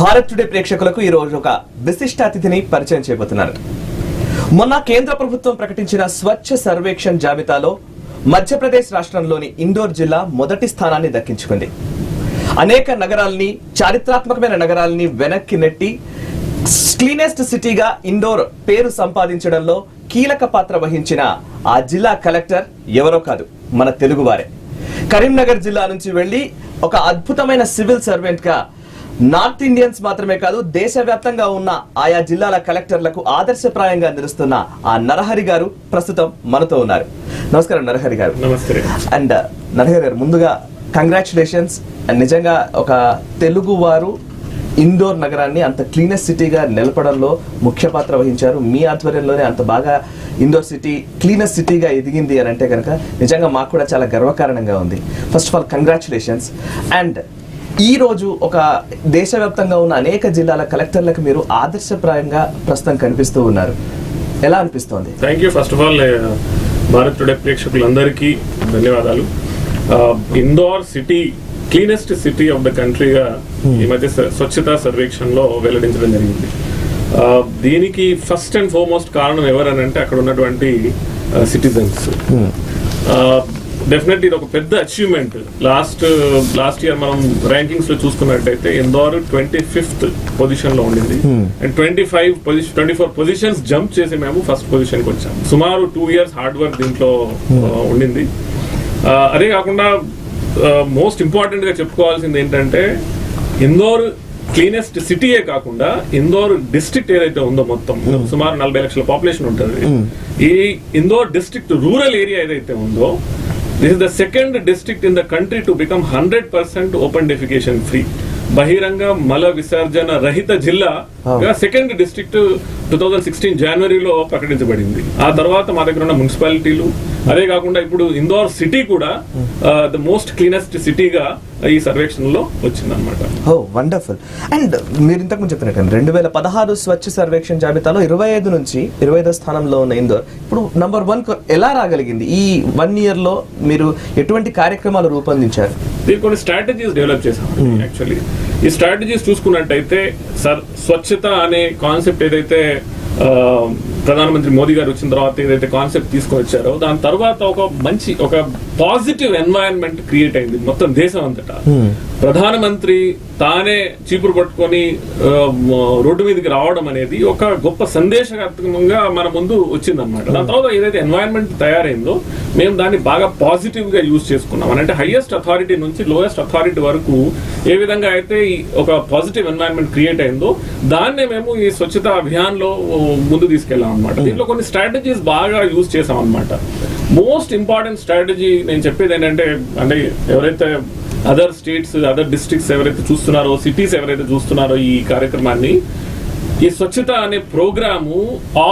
Bharat today ప్రేక్షకులకు ఈ రోజు ఒక విశిష్ట అతిథిని పరిచయం చేయబోతున్నారు. మొన్న కేంద్ర ప్రభుత్వం ప్రకటించిన స్వచ్ఛ సర్వేక్షణ్ జాబితాలో మధ్యప్రదేశ్ రాష్ట్రంలోని ఇండోర్ జిల్లా మొదటి స్థానాన్ని దక్కించుకుంది. అనేక నగరాల్ని చారిత్రాత్మకమైన నగరాల్ని వెనక్కి నెట్టి క్లీనెస్ట్ సిటీగా ఇండోర్ పేరు సంపాదించడంలో కీలక పాత్ర వహించిన ఆ జిల్లా కలెక్టర్ ఎవరో కాదు మన తెలుగువారే. కరీంనగర్ జిల్లా నుంచి వెళ్ళి ఒక అద్భుతమైన సివిల్ సర్వెంట్గా నార్త్ ఇండియన్స్ మాత్రమే కాదు దేశవ్యాప్తంగా ఉన్న ఆయా జిల్లాల కలెక్టర్లకు ఆదర్శప్రాయంగా నిలుస్తున్న ఆ నరహరి గారు ప్రస్తుతం మనతో ఉన్నారు. నమస్కారం నరహరి గారు. అండ్ నరహరి గారు ముందుగా కంగ్రాచులేషన్స్ నిజంగా ఒక తెలుగు వారు ఇండోర్ నగరాన్ని అంత క్లీనెస్ట్ సిటీగా నిలపడంలో ముఖ్య పాత్ర వహించారు. మీ ఆధ్వర్యంలోనే అంత బాగా ఇండోర్ సిటీ క్లీనెస్ట్ సిటీగా ఎదిగింది అని అంటే కనుక నిజంగా మాకు కూడా చాలా గర్వకారణంగా ఉంది. First of all congratulations and ఈ రోజు ఒక దేశవ్యాప్తంగా ఉన్న అనేక జిల్లాల కలెక్టర్లకు మీరు ఆదర్శప్రాయంగా ప్రస్తుతం కనిపిస్తూ ఉన్నారు. ఎలా అనిపిస్తోంది? Thank you first of all Bharat today ప్రేక్షకులందరికీ ధన్యవాదాలు. Indore city cleanest city of the కంట్రీగా ఈ మధ్య స్వ- స్వచ్ఛతా సర్వేక్షణలో వెల్లడించడం జరిగింది. Uh, దీనికి ఫస్ట్ అండ్ ఫార్మోస్ట్ కారణం ఎవరనంటే అక్కడ ఉన్నటువంటి సిటిజన్స్ డెఫినెట్లీ ఇది ఒక పెద్ద అచీవ్మెంట్ లాస్ట్ లాస్ట్ ఇయర్ మనం ర్యాంకింగ్స్లో చూసుకున్నట్టయితే ఇందోర్ ట్వంటీ ఫిఫ్త్ పొజిషన్లో ఉండింది. And twenty five position twenty four positions jump చేసి మేము ఫస్ట్ పొజిషన్కి వచ్చాం. సుమారు టూ ఇయర్స్ హార్డ్ వర్క్ దీంట్లో uh, ఉండింది. Uh, అదే కాకుండా మోస్ట్ ఇంపార్టెంట్గా చెప్పుకోవాల్సింది ఏంటంటే ఇందోర్ క్లీనెస్ట్ సిటీయే కాకుండా ఇందోర్ డిస్ట్రిక్ట్ ఏదైతే ఉందో మొత్తం సుమారు నలభై లక్షల పాపులేషన్ ఉంటుంది. ఈ ఇందోర్ డిస్ట్రిక్ట్ రూరల్ ఏరియా ఏదైతే ఉందో this is the second district in the country to become hundred percent open defecation free బహిరంగ మల విసర్జన రహిత జిల్లా second district two thousand sixteen జనవరిలో ప్రకటించబడింది ఆ తర్వాత మా దగ్గర ఉన్న మున్సిపాలిటీలు అదే కాకుండా ఇప్పుడు ఇందోర్ సిటీ కూడా ద మోస్ట్ క్లీనెస్ట్ సిటీగా ఈ సర్వేక్షణలో వచ్చిందనమాట ఓ వండర్ఫుల్. అండ్ మీరు ఇంతకు ముందు చెప్పినట్టు రెండు వేల పదహారు స్వచ్ఛ సర్వేక్షణ జాబితాలో ఇరవై ఐదు నుంచి ఇరవై ఐదో స్థానంలో ఉన్న ఇందోర్ ఇప్పుడు నంబర్ వన్ ఎలా రాగలిగింది? ఈ వన్ ఇయర్లో మీరు ఎటువంటి కార్యక్రమాలు రూపొందించారు? దీనికి కొన్ని స్ట్రాటజీస్ డెవలప్ చేసాం యాక్చువల్లీ ఈ స్ట్రాటజీస్ చూసుకున్నట్టయితే సర్ స్వచ్ఛత అనే కాన్సెప్ట్ ఏదైతే ప్రధానమంత్రి మోదీ గారు వచ్చిన తర్వాత ఏదైతే కాన్సెప్ట్ తీసుకొని వచ్చారో దాని తర్వాత ఒక మంచి ఒక పాజిటివ్ ఎన్వైరన్మెంట్ క్రియేట్ అయింది మొత్తం దేశం అంతటా. ప్రధానమంత్రి తానే చీపురు పట్టుకొని రోడ్డు మీదకి రావడం అనేది ఒక గొప్ప సందేశాత్మకంగా మన ముందు వచ్చిందన్నమాట. దాని తర్వాత ఏదైతే ఎన్వైరన్మెంట్ తయారైందో మేము దాన్ని బాగా పాజిటివ్గా యూజ్ చేసుకున్నాం. అని అంటే హైయెస్ట్ అథారిటీ నుంచి లోయెస్ట్ అథారిటీ వరకు ఏ విధంగా అయితే ఒక పాజిటివ్ ఎన్వైరన్మెంట్ క్రియేట్ అయిందో దాన్నే మేము ఈ స్వచ్ఛత అభియాన్లో ముందు తీసుకెళ్ళాం. అనమాట. దీంట్లో కొన్ని స్ట్రాటజీస్ బాగా యూజ్ చేసాం అనమాట. మోస్ట్ ఇంపార్టెంట్ స్ట్రాటజీ నేను చెప్పేది ఏంటంటే అంటే ఎవరైతే అదర్ స్టేట్స్ అదర్ డిస్ట్రిక్ట్స్ ఎవరైతే చూస్తున్నారో సిటీస్ ఎవరైతే చూస్తున్నారో ఈ కార్యక్రమాన్ని ఈ స్వచ్ఛత అనే ప్రోగ్రాము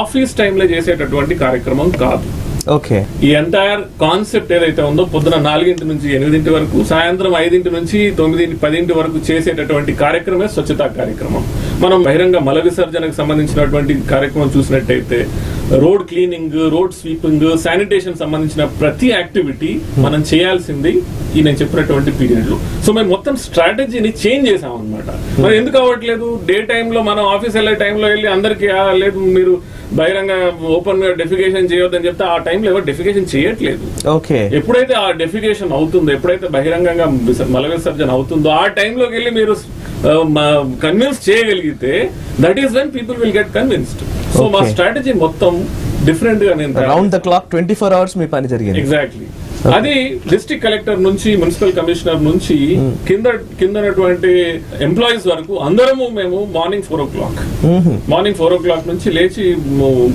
ఆఫీస్ టైంలో చేసేటటువంటి కార్యక్రమం కాదు. ఓకే ఈ ఎంటైర్ కాన్సెప్ట్ ఏదైతే ఉందో పొద్దున నాలుగింటి నుంచి ఎనిమిదింటి వరకు సాయంత్రం ఐదింటి నుంచి తొమ్మిది పదింటి వరకు చేసేటటువంటి కార్యక్రమే స్వచ్ఛతా కార్యక్రమం. మనం బహిరంగ మల విసర్జనకు సంబంధించినటువంటి కార్యక్రమం చూసినట్టయితే road cleaning road sweeping sanitation సంబంధించిన ప్రతి యాక్టివిటీ మనం చేయాల్సింది ఈ నేను చెప్పినటువంటి పీరియడ్లో. సో మేము మొత్తం స్ట్రాటజీని చేంజ్ చేసాం అనమాట మరి ఎందుకు అవ్వట్లేదు? డే టైంలో మనం ఆఫీస్ వెళ్ళే టైంలో వెళ్ళి అందరికీ లేదు మీరు బహిరంగ ఓపెన్గా డెఫికేషన్ చేయొద్దని చెప్తే ఆ టైంలో ఎవరు డెఫికేషన్ చేయట్లేదు. ఓకే. ఎప్పుడైతే ఆ డెఫికేషన్ అవుతుందో ఎప్పుడైతే బహిరంగంగా మల విసర్జన అవుతుందో ఆ టైంలోకి వెళ్ళి మీరు కన్విన్స్ చేయగలిగితే that is when people will get convinced so మా. స్ట్రాటజీ మొత్తం డిఫరెంట్గా నేను round the clock twenty four hours మీ పని జరిగింది. ఎగ్జాక్ట్లీ అది డిస్ట్రిక్ట్ కలెక్టర్ నుంచి మున్సిపల్ కమిషనర్ నుంచి కింద కిందనటువంటి ఎంప్లాయీస్ వరకు అందరము మేము morning four o'clock morning four o'clock నుంచి లేచి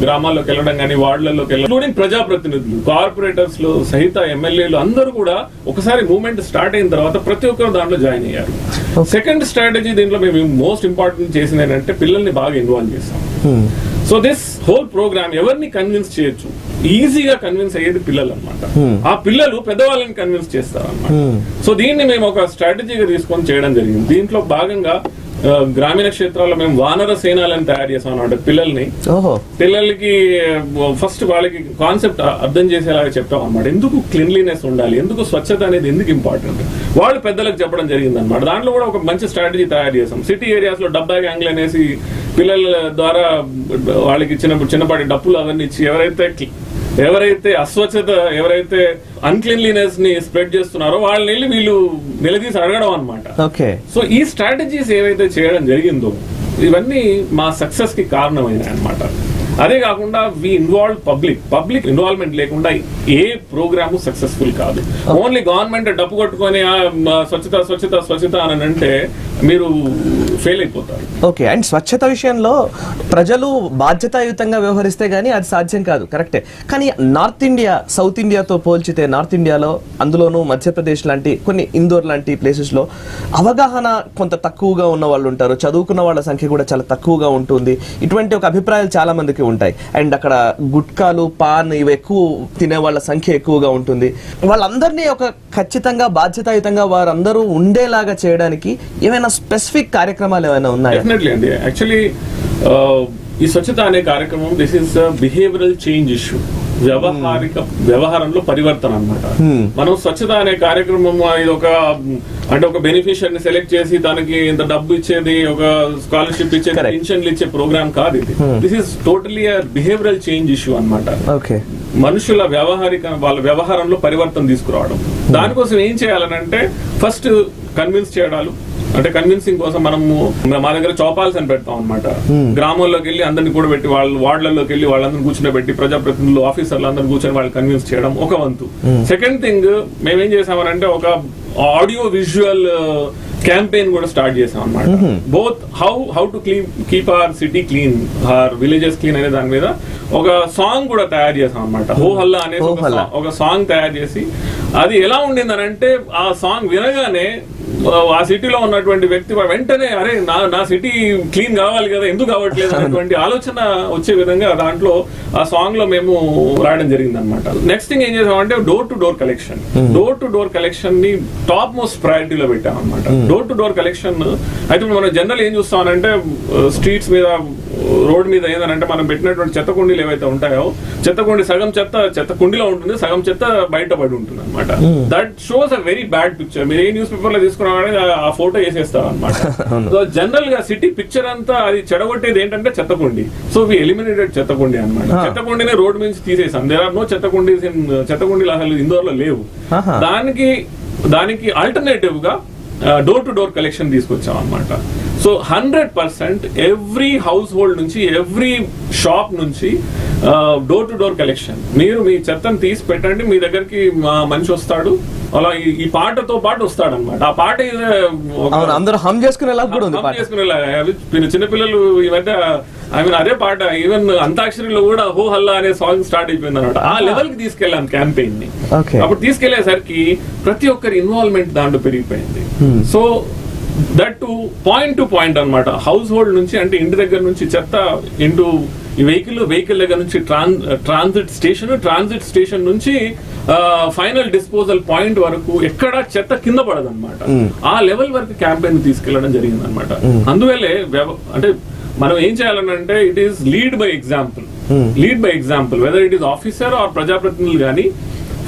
గ్రామాల్లోకి వెళ్ళడం కానీ వార్డులలోకి వెళ్ళడం ఇంక్లూడింగ్ ప్రజాప్రతినిధులు కార్పొరేటర్స్లో సహిత ఎమ్మెల్యేలు అందరూ కూడా ఒకసారి మూవ్మెంట్ స్టార్ట్ అయిన తర్వాత ప్రతి ఒక్కరు దాంట్లో జాయిన్ అయ్యారు. సెకండ్ స్ట్రాటజీ దీంట్లో మేము మోస్ట్ ఇంపార్టెంట్ చేసింది ఏంటంటే పిల్లల్ని బాగా ఇన్వాల్వ్ చేసాం సో దిస్ హోల్ ప్రోగ్రామ్ ఎవరిని కన్విన్స్ చేయొచ్చు? ఈజీగా కన్విన్స్ అయ్యేది పిల్లలు అనమాట ఆ పిల్లలు పెద్దవాళ్ళని కన్విన్స్ చేస్తారు అనమాట సో దీన్ని మేము ఒక స్ట్రాటజీగా తీసుకొని చేయడం జరిగింది. దీంట్లో భాగంగా గ్రామీణ క్షేత్రాల్లో మేము వానర సేనాలను తయారు చేసాం అన్నమాట పిల్లల్ని. పిల్లలకి ఫస్ట్ వాళ్ళకి కాన్సెప్ట్ అర్థం చేసేలాగా చెప్తాం అనమాట ఎందుకు క్లీన్లీనెస్ ఉండాలి? ఎందుకు స్వచ్ఛత అనేది ఎందుకు ఇంపార్టెంట్ వాళ్ళు పెద్దలకు చెప్పడం జరిగింది అనమాట దాంట్లో కూడా ఒక మంచి స్ట్రాటజీ తయారు చేసాం సిటీ ఏరియాస్లో డబ్బా గ్యాంగ్లు అనేసి పిల్లల ద్వారా వాళ్ళకి చిన్న చిన్నపాటి డప్పులు అవన్నీ ఇచ్చి ఎవరైతే ఎవరైతే అస్వచ్ఛత ఎవరైతే అన్క్లీన్లీనెస్ని స్ప్రెడ్ చేస్తున్నారో వాళ్ళని వెళ్ళి వీళ్ళు నిలదీసి అడగడం అనమాట ఓకే. సో ఈ స్ట్రాటజీస్ ఏవైతే చేయడం జరిగిందో ఇవన్నీ మా సక్సెస్కి కారణమైనాయి అన్నమాట. అదే కాకుండా we involve public public involvement లేకుండా ఏ ప్రోగ్రామ్ సక్సెస్ఫుల్ కాదు. ఓన్లీ గవర్నమెంట్ డబ్బు కొట్టుకొని "ఆ, మ, స్వచ్ఛత స్వచ్ఛత స్వచ్ఛత అని అంటే మీరు ఫెయిల్ అయిపోతారు. ఓకే అండ్ స్వచ్ఛత విషయంలో ప్రజలు బాధ్యతాయుతంగా వ్యవహరిస్తే గానీ అది సాధ్యం కాదు కరెక్టే. కానీ నార్త్ ఇండియా సౌత్ ఇండియాతో పోల్చితే నార్త్ ఇండియాలో అందులోనూ మధ్యప్రదేశ్ లాంటి కొన్ని ఇందోర్ లాంటి ప్లేసెస్లో అవగాహన కొంత తక్కువగా ఉన్న వాళ్ళు ఉంటారు. చదువుకున్న వాళ్ళ సంఖ్య కూడా చాలా తక్కువగా ఉంటుంది. ఇటువంటి ఒక అభిప్రాయాలు చాలా మందికి ఉంటాయి. అండ్ అక్కడ గుట్కాలు పాన్ ఇవి ఎక్కువ తినే వాళ్ళ సంఖ్య ఎక్కువగా ఉంటుంది. వాళ్ళందరినీ ఒక ఖచ్చితంగా బాధ్యతాయుతంగా వారందరూ ఉండేలాగా చేయడానికి ఏమైనా స్పెసిఫిక్ కార్యక్రమం కార్యక్రమాలు ఏమైనా ఉన్నాయా? డెఫినెట్లీ అండి. యాక్చువల్లీ ఈ స్వచ్ఛత అనే కార్యక్రమం this is behavioural change issue వ్యవహారిక వ్యవహారంలో పరివర్తన అన్నమాట. మనం స్వచ్ఛత అనే కార్యక్రమం ఇది ఒక అంటే ఒక బెనిఫిషియర్ని సెలెక్ట్ చేసి దానికి ఇంత డబ్బు ఇచ్చేది ఒక స్కాలర్షిప్ ఇచ్చేది. పెన్షన్లు ఇచ్చే ప్రోగ్రామ్ కాదు ఇది. This is totally behavioural change issue అన్నమాట. ఓకే మనుషుల వ్యవహారిక వాళ్ళ వ్యవహారంలో పరివర్తన తీసుకురావడం. దానికోసం ఏం చేయాలనంటే ఫస్ట్ కన్విన్స్ చేయడాలు. అంటే కన్విన్సింగ్ కోసం మనము మా దగ్గర చౌపాల్స్ అని పెడతాం అనమాట గ్రామాల్లోకి వెళ్ళి అందరిని కూడా పెట్టి వాళ్ళ వార్డులలోకి వెళ్ళి వాళ్ళందరిని కూర్చోబెట్టి ప్రజాప్రతినిధులు ఆఫీసర్లు అందరిని కూర్చొని వాళ్ళు కన్విన్స్ చేయడం ఒక వంతు. సెకండ్ థింగ్ మేమేం చేసామనంటే ఒక ఆడియో విజువల్ క్యాంపెయిన్ కూడా స్టార్ట్ చేసాం అనమాట both how how to clean keep our city clean our villages clean అనే దాని మీద ఒక సాంగ్ కూడా తయారు చేసాం అనమాట హో హల్లా అనేసి ఒక సాంగ్ తయారు చేసి అది ఎలా ఉండిందనంటే ఆ సాంగ్ వినగానే ఆ సిటీలో ఉన్నటువంటి వ్యక్తి వెంటనే అరే నా నా సిటీ క్లీన్ కావాలి కదా ఎందుకు కావట్లేదు? అనేటువంటి ఆలోచన వచ్చే విధంగా దాంట్లో ఆ సాంగ్లో మేము రాయడం జరిగింది అనమాట నెక్స్ట్ థింగ్ ఏం చేసామంటే door to door collection door to door కలెక్షన్ని top most ప్రయారిటీలో పెట్టాం అనమాట డోర్ టు డోర్ కలెక్షన్ అయితే మనం జనరల్ ఏం చూస్తామనంటే స్ట్రీట్స్ మీద రోడ్ మీద ఏంటంటే మనం పెట్టినటువంటి చెత్త కుండీలు ఏవైతే ఉంటాయో చెత్త కుండీ సగం చెత్త చెత్త కుండీలో ఉంటుంది సగం చెత్త బయట పడి ఉంటుంది అనమాట that shows a very bad picture మీరు ఏ న్యూస్ పేపర్లో తీసుకున్నామని ఆ ఫోటో వేసేస్తారు అనమాట సో జనరల్గా సిటీ పిక్చర్ అంతా అది చెడగొట్టేది ఏంటంటే చెత్త కుండి సో వి ఎలిమినేటెడ్ చెత్త కుండి అనమాట Ah. చెత్త కుండీని రోడ్ నుంచి తీసేసాం. దేర్ ఆర్ నో చెత్త కుండీస్ ఇన్ చెత్త కుండీలు అసలు ఇందోర్లో లేవు. దానికి దానికి ఆల్టర్నేటివ్గా డోర్ టు డోర్ కలెక్షన్ తీసుకొచ్చాం అనమాట so hundred percent every household నుంచి ఎవ్రీ షాప్ నుంచి డోర్ టు డోర్ కలెక్షన్ మీరు మీ చెత్తను తీసి పెట్టండి మీ దగ్గరికి మా మనిషి వస్తాడు అలా ఈ- పాటతో పాటు వస్తాడు అనమాట ఆ పాట అందరూ హమ్ చేసుకునేలా కూడా ఉంది పిల్ల- చిన్నపిల్లలు ఈ మధ్య ఐ మీన్ అదే పాట ఈవెన్ అంతాక్షరిలో కూడా హో హల్లా అనే సాంగ్ స్టార్ట్ అయిపోయింది అనమాట ఆ లెవెల్కి తీసుకెళ్ళాం క్యాంపెయిన్ని. అప్పుడు తీసుకెళ్ళేసరికి ప్రతి ఒక్కరి ఇన్వాల్వ్మెంట్ దాంట్లో పెరిగిపోయింది. So that to point to point అన్నమాట. హౌస్ హోల్డ్ నుంచి అంటే ఇంటి దగ్గర నుంచి చెత్త ఇంటూ ఈ వెహికల్ వెహికల్ దగ్గర నుంచి tran transit station transit station నుంచి ఫైనల్ డిస్పోజల్ పాయింట్ వరకు ఎక్కడ చెత్త కింద పడదు ఆ లెవెల్ వరకు క్యాంపెయిన్ తీసుకెళ్ళడం జరిగింది అనమాట అందువల్లే అంటే మనం ఏం చేయాలనంటే it is lead by example lead by example whether it is officer or ప్రజాప్రతినిధులు కానీ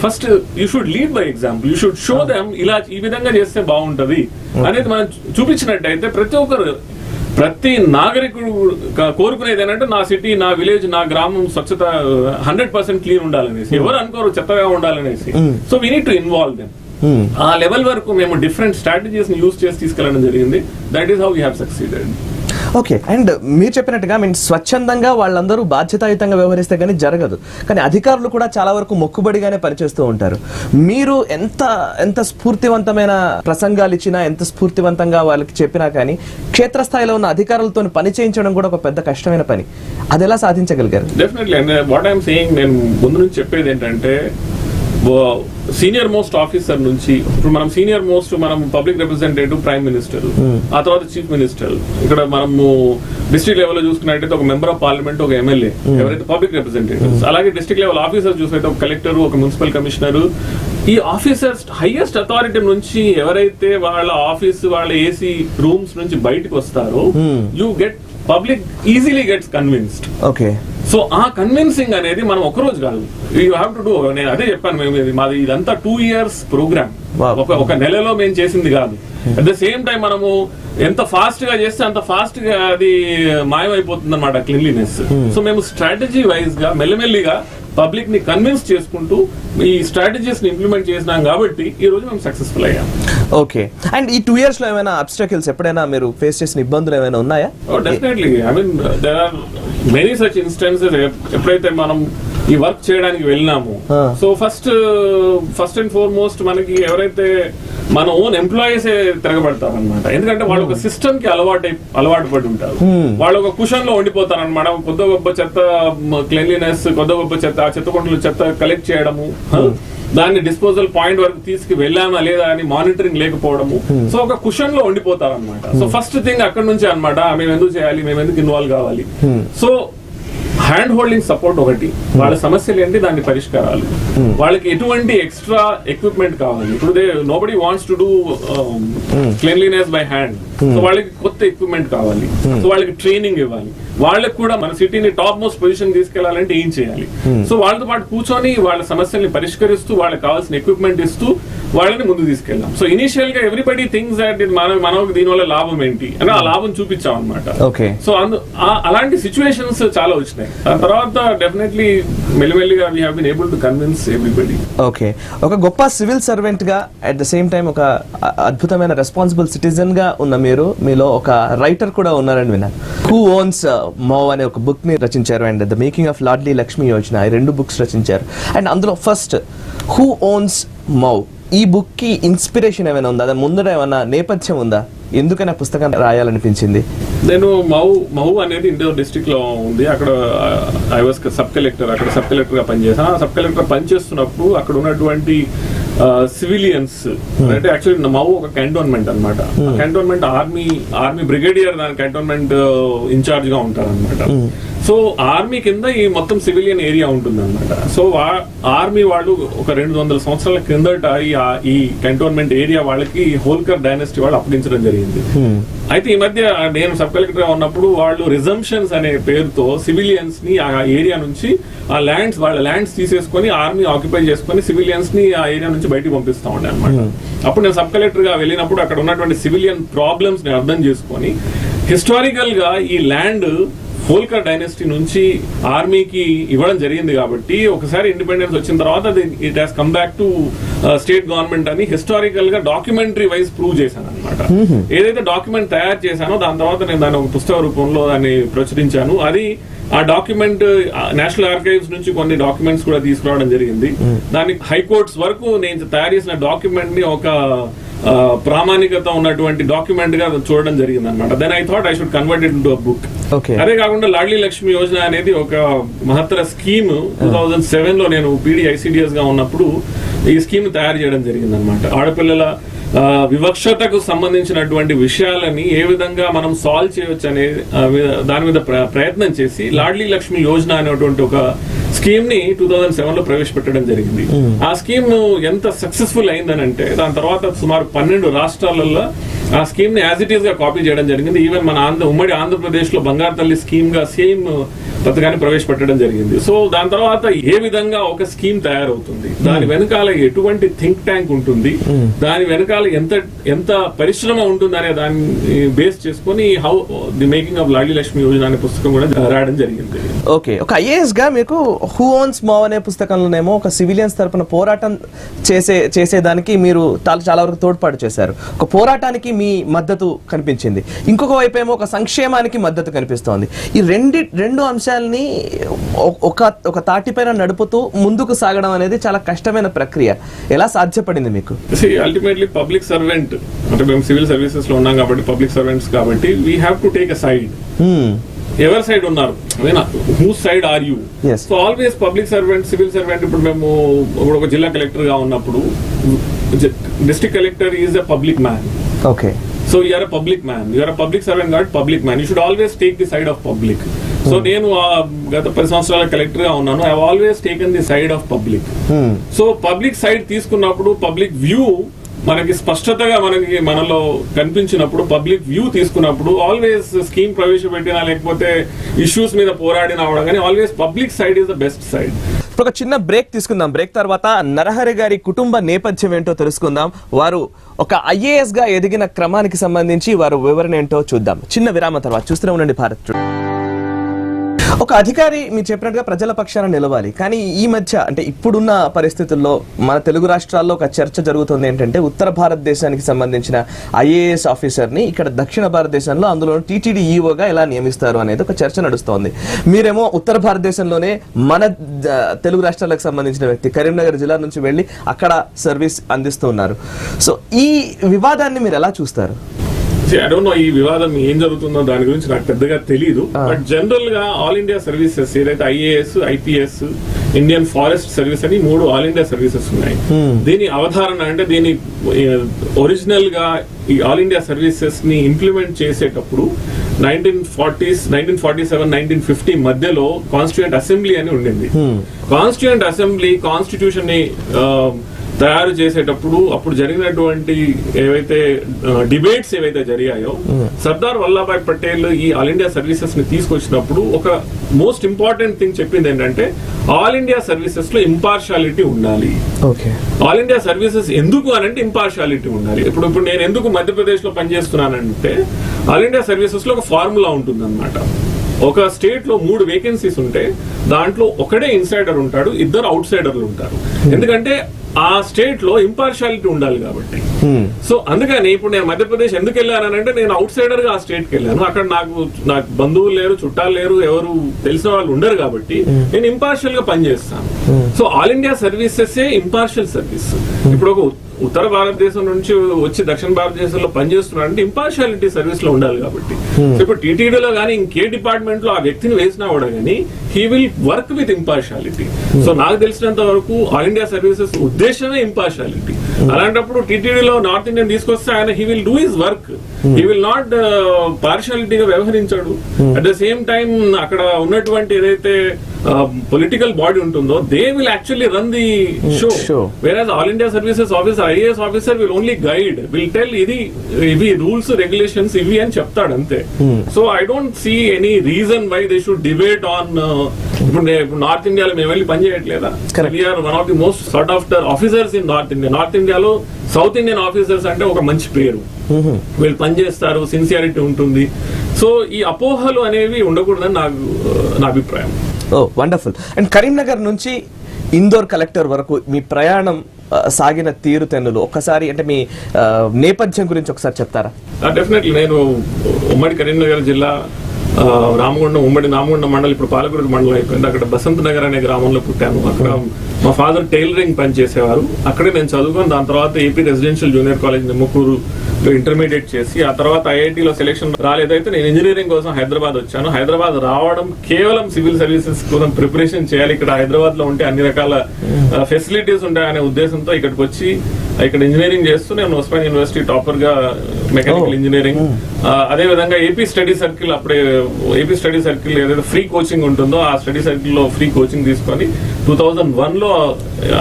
first you should lead by example you should show them ఇలా ఈ విధంగా చేస్తే బాగుంటది అనేది మనం చూపించినట్టయితే ప్రతి ఒక్కరు ప్రతి నాగరికుడు కోరుకునేది ఏంటంటే నా సిటీ నా విలేజ్ నా గ్రామం స్వచ్ఛత హండ్రెడ్ పర్సెంట్ క్లీన్ ఉండాలనేసి. ఎవరు అనుకోరు చెత్తగా ఉండాలనేసి. So we need to involve them ఆ లెవెల్ వరకు మేము డిఫరెంట్ స్ట్రాటజీస్ని యూస్ చేసి తీసుకెళ్ళడం జరిగింది. That is how we have succeeded okay and మీరు చెప్పినట్టుగా మీన్ స్వచ్ఛందంగా వాళ్ళందరూ బాధ్యతాయుతంగా వ్యవహరిస్తే కానీ జరగదు. కానీ అధికారులు కూడా చాలా వరకు మొక్కుబడిగానే పనిచేస్తూ ఉంటారు. మీరు ఎంత ఎంత స్ఫూర్తివంతమైన ప్రసంగాలు ఇచ్చినా ఎంత స్ఫూర్తివంతంగా వాళ్ళకి చెప్పినా కానీ క్షేత్రస్థాయిలో ఉన్న అధికారులతో పని చేయించడం కూడా ఒక పెద్ద కష్టమైన పని. అది ఎలా సాధించగలిగారు? Definitely and what I'm saying నేను ముందు నుంచి చెప్పేది ఏంటంటే సీనియర్ మోస్ట్ ఆఫీసర్ నుంచి ఇప్పుడు మనం సీనియర్ మోస్ట్ మనం పబ్లిక్ రిప్రజెంటేటివ్ ప్రైమ్ మినిస్టర్ ఆ తర్వాత చీఫ్ మినిస్టర్ ఇక్కడ మనము డిస్ట్రిక్ట్ లెవెల్లో చూసుకున్నట్టయితే ఒక మెంబర్ ఆఫ్ పార్లమెంట్ ఒక ఎమ్మెల్యే ఎవరైతే పబ్లిక్ రిప్రజెంటేటివ్స్ అలాగే డిస్ట్రిక్ట్ లెవెల్ ఆఫీసర్ చూసినట్టు ఒక కలెక్టర్ ఒక మున్సిపల్ కమిషనర్ ఈ ఆఫీసర్స్ హైయెస్ట్ అథారిటీ నుంచి ఎవరైతే వాళ్ళ ఆఫీస్ వాళ్ళ ఏసీ రూమ్స్ నుంచి బయటకు వస్తారో Hmm. You get public easily gets convinced okay so ఆ కన్విన్సింగ్ అనేది మనం ఒక రోజు కాదు. యూ హ్యావ్ టు డూ నేను అదే చెప్పాను మేము మాది ఇదంతా టూ ఇయర్స్ ప్రోగ్రామ్. ఒక ఒక నెలలో మేము చేసింది కాదు. అట్ ద సేమ్ టైం మనము ఎంత ఫాస్ట్గా చేస్తే అంత ఫాస్ట్గా అది మాయమైపోతుంది అనమాట క్లీన్లీనెస్ సో మేము స్ట్రాటజీ వైజ్గా మెల్లిమెల్లిగా పబ్లిక్ని కన్విన్స్ చేసుకుంటూ ఈ స్ట్రాటజీస్ని ఇంప్లిమెంట్ చేసినాం కాబట్టి ఈ రోజు మేము సక్సెస్ఫుల్ అయ్యాం. ఓకే. అండ్ ఈ టూ ఇయర్స్లో ఏమైనా అబ్స్ట్రకిల్స్ ఎప్పుడైనా మీరు ఫేస్ చేసిన ఇబ్బందులు ఏమైనా ఉన్నాయా? Definitely I mean there are many such instances ఎప్పుడైతే మనం ఈ వర్క్ చేయడానికి వెళ్ళినాము. So first first and foremost మనకి ఎవరైతే మన ఓన్ ఎంప్లాయీస్ తిరగబడతారు అనమాట ఎందుకంటే వాళ్ళు ఒక సిస్టమ్కి అలవాటు అలవాటు పడి ఉంటారు. వాళ్ళు ఒక కుషన్లో ఉండిపోతారు అనమాట కొద్ది గొప్ప చెత్త క్లెన్లీనెస్ కొద్ది గొప్ప చెత్త ఆ చెత్త కొండలు చెత్త కలెక్ట్ చేయడము దాన్ని డిస్పోజల్ పాయింట్ వరకు తీసుకు వెళ్ళామా లేదా అని మానిటరింగ్ లేకపోవడము. సో ఒక కుషన్లో ఉండిపోతారు అనమాట సో ఫస్ట్ థింగ్ అక్కడ నుంచి అనమాట మేము ఎందుకు చేయాలి? మేము ఎందుకు ఇన్వాల్వ్ కావాలి? సో హ్యాండ్ హోల్డింగ్ సపోర్ట్ ఒకటి. వాళ్ళ సమస్యలు ఏంటి? దాని పరిష్కారాలు. వాళ్ళకి ఎటువంటి ఎక్స్ట్రా ఎక్విప్మెంట్ కావాలి? ఇప్పుడు they nobody wants to do cleanliness by hand so వాళ్ళకి కొత్త ఎక్విప్మెంట్ కావాలి. సో వాళ్ళకి ట్రైనింగ్ ఇవ్వాలి. వాళ్ళకి కూడా మన సిటీని టాప్ మోస్ట్ పొజిషన్ తీసుకెళ్ళాలంటే ఏం చేయాలి? సో వాళ్ళతో పాటు కూర్చొని వాళ్ళ సమస్యల్ని పరిష్కరిస్తూ వాళ్ళకి కావాల్సిన ఎక్విప్మెంట్ ఇస్తూ వాళ్ళని ముందు తీసుకెళ్ళాం సో ఇనిషియల్గా ఎవ్రీబడి థింగ్స్ దట్ మనం మనం దీనివల్ల లాభం ఏంటి? అని ఆ లాభం చూపించాం అనమాట ఓకే సో అందు అలాంటి సిచ్యువేషన్స్ చాలా వచ్చినాయి. దాని తర్వాత డెఫినెట్లీ మెల్లిమెల్లిగా we have been able to convince everybody okay ఒక గొప్ప సివిల్ సర్వెంట్గా అట్ ద సేమ్ టైం ఒక అద్భుతమైన రెస్పాన్సిబుల్ సిటిజన్గా ఉన్న మీరు మీలో ఒక రైటర్ కూడా ఉన్నారని విన్నాను. హూ ఓన్స్ మౌ అనే ఒక బుక్ని రచించారు and the making of Ladli Lakshmi Yojana ఈ రెండు బుక్స్ రచించారు. అండ్ అందులో ఫస్ట్ హూ ఓన్స్ మౌ ఈ బుక్కి ఇన్స్పిరేషన్ ఏమైనా ఉందా? దాని ముందర ఏమైనా నేపథ్యం ఉందా? ఎందుకని ఆ పుస్తకం రాయాలనిపించింది? నేను మౌ మౌ అనేది ఇండోర్ డిస్టిక్లో ఉంది. అక్కడ ఐ వాస్ సబ్ కలెక్టర్ అక్కడ సబ్ కలెక్టర్గా పనిచేసాను ఆ సబ్ కలెక్టర్ పనిచేస్తున్నప్పుడు అక్కడ ఉన్నటువంటి సివిలియన్స్ అంటే యాక్చువల్లీ మహు ఒక కంటోన్మెంట్ అనమాట కంటోన్మెంట్ ఆర్మీ ఆర్మీ బ్రిగేడియర్ దాని కంటోన్మెంట్ ఇన్ఛార్జ్గా ఉంటారు అనమాట సో ఆర్మీ కింద ఈ మొత్తం సివిలియన్ ఏరియా ఉంటుంది అనమాట సో ఆర్మీ వాళ్ళు ఒక రెండు వందల సంవత్సరాల కిందట ఈ కంటోన్మెంట్ ఏరియా వాళ్ళకి హోల్కర్ డైనస్టీ వాళ్ళు అప్పగించడం జరిగింది. అయితే ఈ మధ్య నేను సబ్ కలెక్టర్గా ఉన్నప్పుడు వాళ్ళు రిజంప్షన్స్ అనే పేరుతో సివిలియన్స్ని ఆ ఏరియా నుంచి ఆ ల్యాండ్స్ వాళ్ళ ల్యాండ్స్ తీసేసుకొని ఆర్మీ ఆక్యుపై చేసుకొని సివిలియన్స్ని ఆ ఏరియా నుంచి బయటికి పంపిస్తా ఉండే అనమాట అప్పుడు నేను సబ్ కలెక్టర్గా వెళ్ళినప్పుడు అక్కడ ఉన్నటువంటి సివిలియన్ ప్రాబ్లమ్స్ని అర్థం చేసుకొని హిస్టారికల్గా ఈ ల్యాండ్ హోల్కర్ డైనస్టీ నుంచి ఆర్మీకి ఇవ్వడం జరిగింది కాబట్టి ఒకసారి ఇండిపెండెన్స్ వచ్చిన తర్వాత it has come back to state government అని హిస్టారికల్గా డాక్యుమెంటరీ వైజ్ ప్రూవ్ చేశాను అనమాట ఏదైతే డాక్యుమెంట్ తయారు చేశానో దాని తర్వాత నేను దాన్ని ఒక పుస్తక రూపంలో దాన్ని ప్రచురించాను. అది ఆ డాక్యుమెంట్ నేషనల్ ఆర్కైవ్స్ నుంచి కొన్ని డాక్యుమెంట్స్ కూడా తీసుకురావడం జరిగింది. దాని హైకోర్ట్స్ వరకు నేను తయారు చేసిన డాక్యుమెంట్ని ఒక ప్రామాణికత ఉన్నటువంటి డాక్యుమెంట్గా చూడడం జరిగింది అనమాట then I thought I should convert it to book okay అదే కాకుండా లాడ్లీ లక్ష్మి యోజన అనేది ఒక మహత్తర స్కీమ్. టూ థౌజండ్ సెవెన్లో నేను పీడీ ఐసిడిఎస్గా ఉన్నప్పుడు ఈ స్కీమ్ తయారు చేయడం జరిగింది అనమాట ఆడపిల్లల వివక్షతకు సంబంధించినటువంటి విషయాలని ఏ విధంగా మనం సాల్వ్ చేయొచ్చు అనే దాని మీద ప్ర- ప్రయత్నం చేసి లాడ్లీ లక్ష్మి యోజన అనేటువంటి ఒక స్కీమ్ని టూ థౌజండ్ సెవెన్లో ప్రవేశపెట్టడం జరిగింది. ఆ స్కీమ్ ఎంత సక్సెస్ఫుల్ అయిందని అంటే దాని తర్వాత సుమారు పన్నెండు రాష్ట్రాలలో ఆ స్కీమ్ని యాజ్ ఇట్ ఈస్గా కాపీ చేయడం జరిగింది. ఈవెన్ మన ఆంధ్ర ఉమ్మడి ఆంధ్రప్రదేశ్లో బంగారు తల్లి స్కీమ్గా సేమ్ పథకాన్ని ప్రవేశపెట్టడం జరిగింది. సో దాని తర్వాత ఏ విధంగా ఒక స్కీమ్ తయారవుతుంది? దాని వెనకాల ఎటువంటి థింక్ ట్యాంక్ ఉంటుంది? దాని వెనకాల ఎంత ఎంత పరిశ్రమ ఉంటుంది అనే దాన్ని బేస్ చేసుకొని how the making of Ladli Lakshmi Yojana అనే పుస్తకం కూడా రాయడం జరిగింది. ఓకే ఒక ఐఏఎస్గా మీకు హూ ఓన్స్ మో అనే పుస్తకంలోనేమో ఒక సివిలియన్స్ తరపున పోరాటం చేసే చేసేదానికి మీరు చాలా చాలా వరకు తోడ్పాటు చేశారు. ఒక పోరాటానికి మీ మద్దతు కనిపించింది. ఇంకొక వైపు ఏమో ఒక సంక్షేమానికి మద్దతు కనిపిస్తోంది. ఈ రెండు రెండు అంశాలని ఒక ఒక తాటిపైన నడుపుతూ ముందుకు సాగడం అనేది చాలా కష్టమైన ప్రక్రియ. ఎలా సాధ్యపడింది మీకు? అల్టిమేట్లీ పబ్లిక్ సర్వెంట్ అంటే మేము సివిల్ సర్వీసెస్లో ఉన్నాం కాబట్టి పబ్లిక్ సర్వెంట్స్ కాబట్టి we have to take a side. ఎవరి సైడ్ ఉన్నారు? Who side are you. So always public servant civil servant ఇప్పుడు మేము ఇప్పుడు ఒక జిల్లా కలెక్టర్గా ఉన్నప్పుడు district collector is a public man okay so you're a public man you're a public servant కాబట్టి public man you should always take the side of public so నేను గత పది సంవత్సరాల కలెక్టర్గా ఉన్నాను. I always taken the side of public so public side తీసుకున్నప్పుడు public view మనకి స్పష్టతగా మనకి మనలో కనిపించినప్పుడు పబ్లిక్ వ్యూ తీసుకున్నప్పుడు ఆల్వేస్ స్కీమ్ ప్రవేశపెట్టినా లేకపోతే ఇష్యూస్ మీద పోరాడినా కూడా కానీ always public side is the best side ఇప్పుడు ఒక చిన్న బ్రేక్ తీసుకుందాం బ్రేక్ తర్వాత నరహరి గారి కుటుంబ నేపథ్యం ఏంటో తెలుసుకుందాం వారు ఒక ఐఏఎస్గా ఎదిగిన క్రమానికి సంబంధించి వారు వివరణ ఏంటో చూద్దాం చిన్న విరామం తర్వాత చూస్తూనే ఉండండి భారత్ టుడే. ఒక అధికారి మీరు చెప్పినట్టుగా ప్రజల పక్షాన నిలవాలి. కానీ ఈ మధ్య అంటే ఇప్పుడున్న పరిస్థితుల్లో మన తెలుగు రాష్ట్రాల్లో ఒక చర్చ జరుగుతుంది ఏంటంటే ఉత్తర భారతదేశానికి సంబంధించిన ఐఏఎస్ ఆఫీసర్ని ఇక్కడ దక్షిణ భారతదేశంలో అందులో టీటీడీ ఈఓగా ఎలా నియమిస్తారు అనేది ఒక చర్చ నడుస్తోంది. మీరేమో ఉత్తర భారతదేశంలోనే మన తెలుగు రాష్ట్రాలకు సంబంధించిన వ్యక్తి కరీంనగర్ జిల్లా నుంచి వెళ్ళి అక్కడ సర్వీస్ అందిస్తున్నారు. సో ఈ వివాదాన్ని మీరు ఎలా చూస్తారు? ఐ డోంట్ నో ఈ వివాదం ఏం జరుగుతుందో దాని గురించి నాకు పెద్దగా తెలియదు బట్ జనరల్గా ఆల్ ఇండియా సర్వీసెస్ ఏదైతే IAS IPS Indian forest service అని మూడు ఆల్ ఇండియా సర్వీసెస్ ఉన్నాయి. దీని అవధారణ అంటే దీని ఒరిజినల్గా ఈ ఆల్ ఇండియా సర్వీసెస్ని ఇంప్లిమెంట్ చేసేటప్పుడు nineteen forties nineteen forty seven nineteen fifty మధ్యలో కాన్స్టిట్యూంట్ అసెంబ్లీ అని ఉండింది. కాన్స్టిట్యూంట్ అసెంబ్లీ కాన్స్టిట్యూషన్ని తయారు చేసేటప్పుడు అప్పుడు జరిగినటువంటి ఏవైతే డిబేట్స్ ఏవైతే జరిగాయో సర్దార్ వల్లభాయ్ పటేల్ ఈ ఆల్ ఇండియా సర్వీసెస్ని తీసుకొచ్చినప్పుడు ఒక మోస్ట్ ఇంపార్టెంట్ థింగ్ చెప్పింది ఏంటంటే ఆల్ ఇండియా సర్వీసెస్లో ఇంపార్షాలిటీ ఉండాలి. ఓకే ఆల్ ఇండియా సర్వీసెస్ ఎందుకు అని అంటే ఇంపార్షాలిటీ ఉండాలి. ఇప్పుడు ఇప్పుడు నేను ఎందుకు మధ్యప్రదేశ్లో పనిచేస్తున్నానంటే ఆల్ ఇండియా సర్వీసెస్లో ఒక ఫార్ములా ఉంటుంది ఒక స్టేట్లో మూడు వేకెన్సీస్ ఉంటే దాంట్లో ఒకడే ఇన్సైడర్ ఉంటాడు ఇద్దరు అవుట్ సైడర్లు ఉంటారు ఎందుకంటే ఆ స్టేట్లో ఇంపార్షాలిటీ ఉండాలి కాబట్టి. సో అందుకని ఇప్పుడు నేను మధ్యప్రదేశ్ ఎందుకు వెళ్ళానంటే నేను అవుట్ సైడర్గా ఆ స్టేట్కి వెళ్ళాను. అక్కడ నాకు నాకు బంధువులు లేరు చుట్టాలు లేరు ఎవరు తెలిసిన వాళ్ళు ఉండరు కాబట్టి నేను ఇంపార్షియల్గా పనిచేస్తాను. So all India services impartial service ఇప్పుడు ఒక ఉత్తర భారతదేశం నుంచి వచ్చి దక్షిణ భారతదేశంలో పనిచేస్తున్నారంటే ఇంపార్షియాలిటీ సర్వీస్లో ఉండాలి కాబట్టి. ఇప్పుడు టీటీడీలో కానీ ఇంకే డిపార్ట్మెంట్లో ఆ వ్యక్తిని వేసినా కూడా కానీ he will work with impartiality so నాకు తెలిసినంత వరకు ఆల్ ఇండియా సర్వీసెస్ ఉద్దేశమే ఇంపార్షియాలిటీ అలాంటప్పుడు టీటీడీలో నార్త్ ఇండియన్ తీసుకొస్తే ఆయన he will do his work he will not పార్షియాలిటీగా వ్యవహరించాడు. అట్ ద సేమ్ టైం అక్కడ ఉన్నటువంటి ఏదైతే పొలిటికల్ బాడీ ఉంటుందో they will actually run the show. వేరే all India services officer IAS officer will only guide will tell ఇది ఇవి rules regulations ఇవి అని చెప్తాడు అంతే. So I don't see any reason why they should debate on ఇప్పుడు north ఇండియాలో మేము వెళ్ళి పని చేయట్లేదా. We are one of the most sought after officers in north India north ఇండియాలో సౌత్ ఇండియన్ ఆఫీసర్స్ అంటే ఒక మంచి పేరు. వీళ్ళు పనిచేస్తారు సిన్సియారిటీ ఉంటుంది. సో ఈ అపోహలు అనేవి ఉండకూడదని నాకు నా అభిప్రాయం. ఓ వండర్ఫుల్. అండ్ కరీంనగర్ నుంచి ఇందోర్ కలెక్టర్ వరకు మీ ప్రయాణం సాగిన తీరుతెన్నులు ఒక్కసారి అంటే మీ నేపథ్యం గురించి ఒకసారి చెప్తారా? డెఫినెట్లీ నేను ఉమ్మడి కరీంనగర్ జిల్లా రామగుండం ఉమ్మడి రామగుండం మండలం ఇప్పుడు పాలకుర్తి మండలం అయిపోయింది. అక్కడ బసంత్ నగర్ అనే గ్రామంలో పుట్టాను. అక్కడ మా ఫాదర్ టైలరింగ్ పని చేసేవారు అక్కడే నేను చదువుకొని దాని తర్వాత AP residential junior college Nimmakuru intermediate చేసి ఆ తర్వాత ఐఐటీలో సెలెక్షన్ రాలేదైతే నేను ఇంజనీరింగ్ కోసం హైదరాబాద్ వచ్చాను. హైదరాబాద్ రావడం కేవలం సివిల్ సర్వీసెస్ కోసం ప్రిపరేషన్ చేయాలి. ఇక్కడ హైదరాబాద్లో ఉంటే అన్ని రకాల ఫెసిలిటీస్ ఉంటాయనే ఉద్దేశంతో ఇక్కడికి వచ్చి ఇక్కడ ఇంజనీరింగ్ చేస్తూ నేను ఉస్మాన్ యూనివర్సిటీ టాపర్గా మెకానికల్ ఇంజనీరింగ్. అదే విధంగా ఏపీ స్టడీ సర్కిల్ అప్పుడే ఏపీ స్టడీ సర్కిల్ ఏదైతే ఫ్రీ కోచింగ్ ఉంటుందో ఆ స్టడీ సర్కిల్లో ఫ్రీ కోచింగ్ తీసుకొని టూ థౌజండ్ వన్లో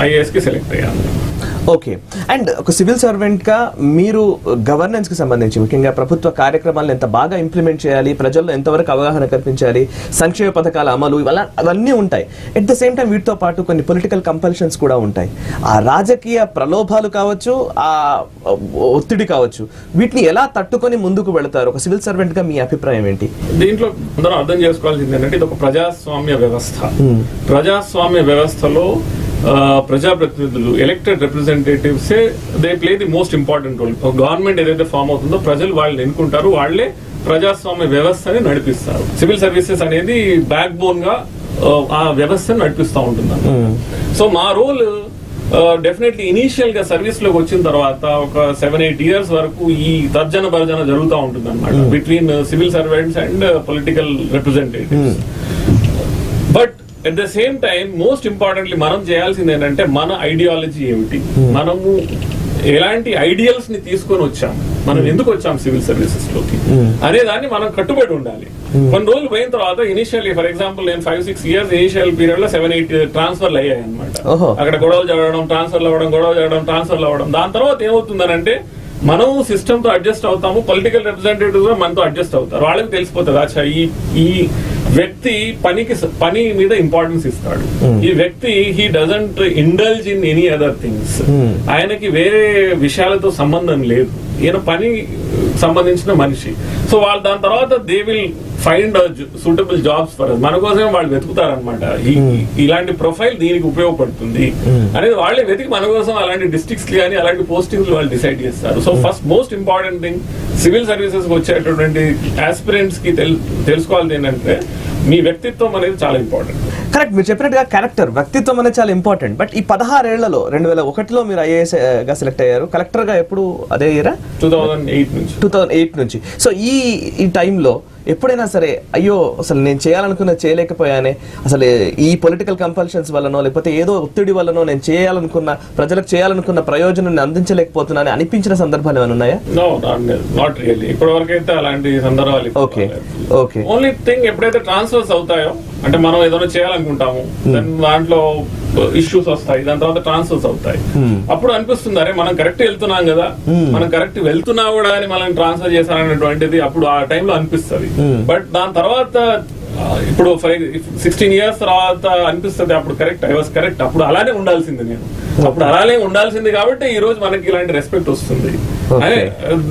ఐఏఎస్కి సెలెక్ట్ అయ్యాను ఓకే. అండ్ ఒక సివిల్ సర్వెంట్గా మీరు గవర్నెన్స్కి సంబంధించి ముఖ్యంగా ప్రభుత్వ కార్యక్రమాలను ఎంత బాగా ఇంప్లిమెంట్ చేయాలి ప్రజల్లో ఎంతవరకు అవగాహన కల్పించాలి సంక్షేమ పథకాల అమలు ఇవల్ల అవన్నీ ఉంటాయి. ఎట్ ద సేమ్ టైం వీటితో పాటు కొన్ని పొలిటికల్ కంపల్షన్స్ కూడా ఉంటాయి. ఆ రాజకీయ ప్రలోభాలు కావచ్చు ఆ ఒత్తిడి కావచ్చు వీటిని ఎలా తట్టుకొని ముందుకు వెళతారు? ఒక సివిల్ సర్వెంట్గా మీ అభిప్రాయం ఏంటి? దీంట్లో అందరం అర్థం చేసుకోవాల్సింది ఏంటంటే ఇది ఒక ప్రజాస్వామ్య వ్యవస్థ. ప్రజాస్వామ్య వ్యవస్థలో ప్రజాప్రతినిధులు elected representatives they play the most important role government ఏదైతే ఫామ్ అవుతుందో ప్రజలు వాళ్ళని ఎన్నుకుంటారు వాళ్ళే ప్రజాస్వామ్య వ్యవస్థని నడిపిస్తారు. సివిల్ సర్వీసెస్ అనేది బ్యాక్ బోన్గా ఆ, ఆ వ్యవస్థను నడిపిస్తూ ఉంటుంది సో మా రోల్ డెఫినెట్లీ ఇనీషియల్గా సర్వీస్లోకి వచ్చిన తర్వాత ఒక సెవెన్ ఎయిట్ ఇయర్స్ వరకు ఈ తర్జన భర్జన జరుగుతూ ఉంటుంది అనమాట between civil servants and political representatives but at the same time most importantly మనం చేయాల్సింది ఏంటంటే మన ఐడియాలజీ ఏమిటి? మనము ఎలాంటి ఐడియల్స్ని తీసుకొని వచ్చాం? మనం ఎందుకు వచ్చాం సివిల్ సర్వీసెస్లోకి? అనే దాన్ని మనం కట్టుబడి ఉండాలి. కొన్ని రోజులు పోయిన తర్వాత ఇనిషియల్లీ ఫర్ ఎగ్జాంపుల్ నేను ఫైవ్ సిక్స్ ఇయర్స్ ఇనిషియల్ పీరియడ్లో సెవెన్ ఎయిట్ ట్రాన్స్ఫర్లు అయ్యాయి అనమాట. అక్కడ గొడవలు జరగడం ట్రాన్స్ఫర్లు అవ్వడం గొడవ జరగడం ట్రాన్స్ఫర్లు అవ్వడం. దాని తర్వాత ఏమవుతుందనంటే మనం సిస్టమ్తో అడ్జస్ట్ అవుతాము పొలిటికల్ రిప్రజెంటేటివ్ మనతో అడ్జస్ట్ అవుతారు. వాళ్ళకి తెలిసిపోతుంది అచ్చా ఈ ఈ వ్యక్తి పనికి పని మీద ఇంపార్టెన్స్ ఇస్తాడు. ఈ వ్యక్తి he doesn't indulge in any other things ఆయనకి వేరే విషయాలతో సంబంధం లేదు. ఈయన పని సంబంధించిన మనిషి. సో వాళ్ళు దాని తర్వాత they will find suitable jobs for మన కోసమే వాళ్ళు వెతుకుతారనమాట ఇలాంటి ప్రొఫైల్ దీనికి ఉపయోగపడుతుంది. అనేది వాళ్ళే వెతికి మన కోసం అలాంటి డిస్ట్రిక్ట్స్ కానీ అలాంటి పోస్టింగ్స్ వాళ్ళు డిసైడ్ చేస్తారు. So first most important thing civil services వచ్చేటటువంటి ఆస్పిరెంట్స్కి తెల్- తెలుసుకోవాల్సింది ఏంటంటే మీ వ్యక్తిత్వం అనేది చాలా ఇంపార్టెంట్ కరెక్ట్ మీరు చెప్పినట్టుగా క్యారెక్టర్ వ్యక్తిత్వం అనేది చాలా ఇంపార్టెంట్ బట్ ఈ పదహారేళ్ళలో రెండు వేల ఒకటిలో మీరు ఐఏఎస్గా సెలెక్ట్ అయ్యారు. కలెక్టర్గా ఎప్పుడు అదే ఇయరా టూ థౌజండ్ ఎయిట్ నుంచి. టూ థౌజండ్ ఎయిట్ నుంచి. సో ఈ ఈ టైంలో ఎప్పుడైనా సరే అయ్యో అసలు నేను చేయాలనుకున్న చేయలేకపోయానే అసలు ఈ పొలిటికల్ కంపల్షన్స్ వల్లనో లేకపోతే ఏదో ఒత్తిడి వల్లనో నేను చేయాలనుకున్న ప్రజలకు చేయాలనుకున్న ప్రయోజనాన్ని అందించలేకపోతున్నానని అనిపించిన సందర్భాలు ఏమైనా ఉన్నాయా? నాట్ రియల్లీ ఇప్పటి వరకు అయితే అలాంటి సందర్భాలు ఓకే ఓకే ఓన్లీ థింగ్ ఎప్పుడైతే ట్రాన్స్ఫర్స్ అవుతాయో అంటే మనం ఏదైనా చేయాలనుకుంటాము దాని దాంట్లో ఇష్యూస్ వస్తాయి దాని తర్వాత ట్రాన్స్ఫర్స్ అవుతాయి. అప్పుడు అనిపిస్తుంది అరే మనం కరెక్ట్ వెళ్తున్నాం కదా. మనం కరెక్ట్ వెళ్తున్నా కూడా అని మనం ట్రాన్స్ఫర్ చేశారనేటువంటిది అప్పుడు ఆ టైంలో అనిపిస్తుంది. బట్ దాని తర్వాత ఇప్పుడు ఫర్ సిక్స్టీన్ ఇయర్స్ తర్వాత అనిపిస్తుంది అప్పుడు కరెక్ట్ ఐ వాస్ కరెక్ట్ అప్పుడు అలానే ఉండాల్సింది నేను. అప్పుడు అలానే ఉండాల్సింది కాబట్టి ఈ రోజు మనకి ఇలాంటి రెస్పెక్ట్ వస్తుంది.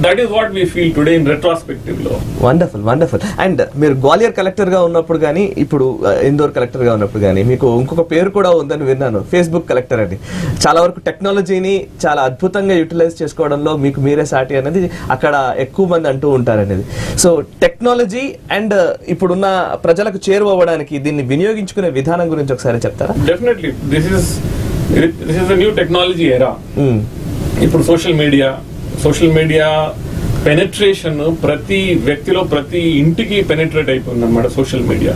That is what we feel today in రెట్రాస్పెక్టివ్లో. Wonderful wonderful and మీరు గ్వాలియర్ కలెక్టర్గా ఉన్నప్పుడు కానీ ఇప్పుడు ఆ, ఇందోర్ కలెక్టర్గా ఉన్నప్పుడు కానీ మీకు ఇంకొక పేరు కూడా ఉందని విన్నాను ఫేస్బుక్ కలెక్టర్ అని. చాలా వరకు టెక్నాలజీని చాలా అద్భుతంగా యూటిలైజ్ చేసుకోవడంలో మీకు మీరే సాటి అనేది అక్కడ ఎక్కువ మంది అంటూ ఉంటారు అనేది సో టెక్నాలజీ అండ్ ఇప్పుడున్న ప్రజలకు చేరువవ్వడానికి దీన్ని వినియోగించుకునే విధానం గురించి ఒకసారి చెప్తారా? Definitely this is this is new technology era. ఇప్పుడు social media social media penetration ప్రతి వ్యక్తిలో ప్రతి ఇంటికి పెనట్రేట్ అయిపోయింది అనమాట సోషల్ మీడియా.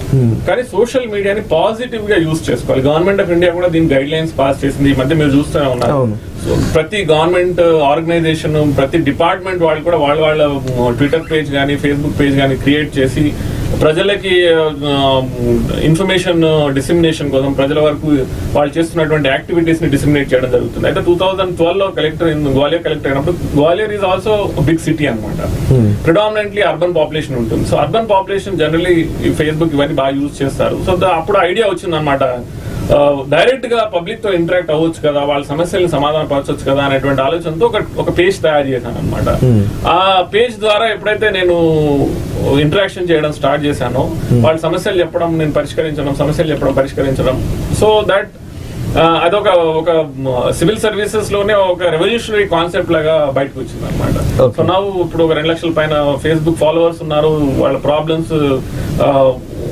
కానీ సోషల్ మీడియాని పాజిటివ్గా యూస్ చేసుకోవాలి. గవర్నమెంట్ ఆఫ్ ఇండియా కూడా దీని గైడ్ లైన్స్ పాస్ చేసింది. ఈ మధ్య మీరు చూస్తూనే ఉన్నారు. ప్రతి గవర్నమెంట్ ఆర్గనైజేషన్ ప్రతి డిపార్ట్మెంట్ వాళ్ళు కూడా వాళ్ళ వాళ్ళ ట్విట్టర్ పేజ్ కానీ ఫేస్బుక్ పేజ్ కానీ క్రియేట్ చేసి ప్రజలకి ఇన్ఫర్మేషన్ డిసిమినేషన్ కోసం ప్రజల వరకు వాళ్ళు చేస్తున్నటువంటి యాక్టివిటీస్ని డిసిమినేట్ చేయడం జరుగుతుంది. అయితే టూ థౌసండ్ ట్వెల్వ్లో కలెక్టర్ గ్వాలియర్ కలెక్టర్ అయినప్పుడు Gwalior is also big city అనమాట ప్రిడామినెంట్లీ అర్బన్ పాపులేషన్ ఉంటుంది. So urban population generally Facebook ఇవన్నీ బాగా యూజ్ చేస్తారు. సో అప్పుడు ఐడియా వచ్చింది అనమాట డైరెక్ట్గా పబ్లిక్తో ఇంటరాక్ట్ అవ్వచ్చు కదా వాళ్ళ సమస్యలను సమాధాన పరచవచ్చు కదా అనేటువంటి ఆలోచనతో ఒక ఒక పేజ్ తయారు చేశాను అనమాట ఆ పేజ్ ద్వారా ఎప్పుడైతే నేను ఇంటరాక్షన్ చేయడం స్టార్ట్ చేశానో వాళ్ళ సమస్యలు చెప్పడం నేను పరిష్కరించడం సమస్యలు చెప్పడం పరిష్కరించడం. సో దట్ అదొక ఒక సివిల్ సర్వీసెస్లోనే ఒక రెవల్యూషనరీ కాన్సెప్ట్ లాగా బయటకు వచ్చింది అనమాట. సో నా ఇప్పుడు ఒక రెండు లక్షల పైన ఫేస్బుక్ ఫాలోవర్స్ ఉన్నారు వాళ్ళ ప్రాబ్లమ్స్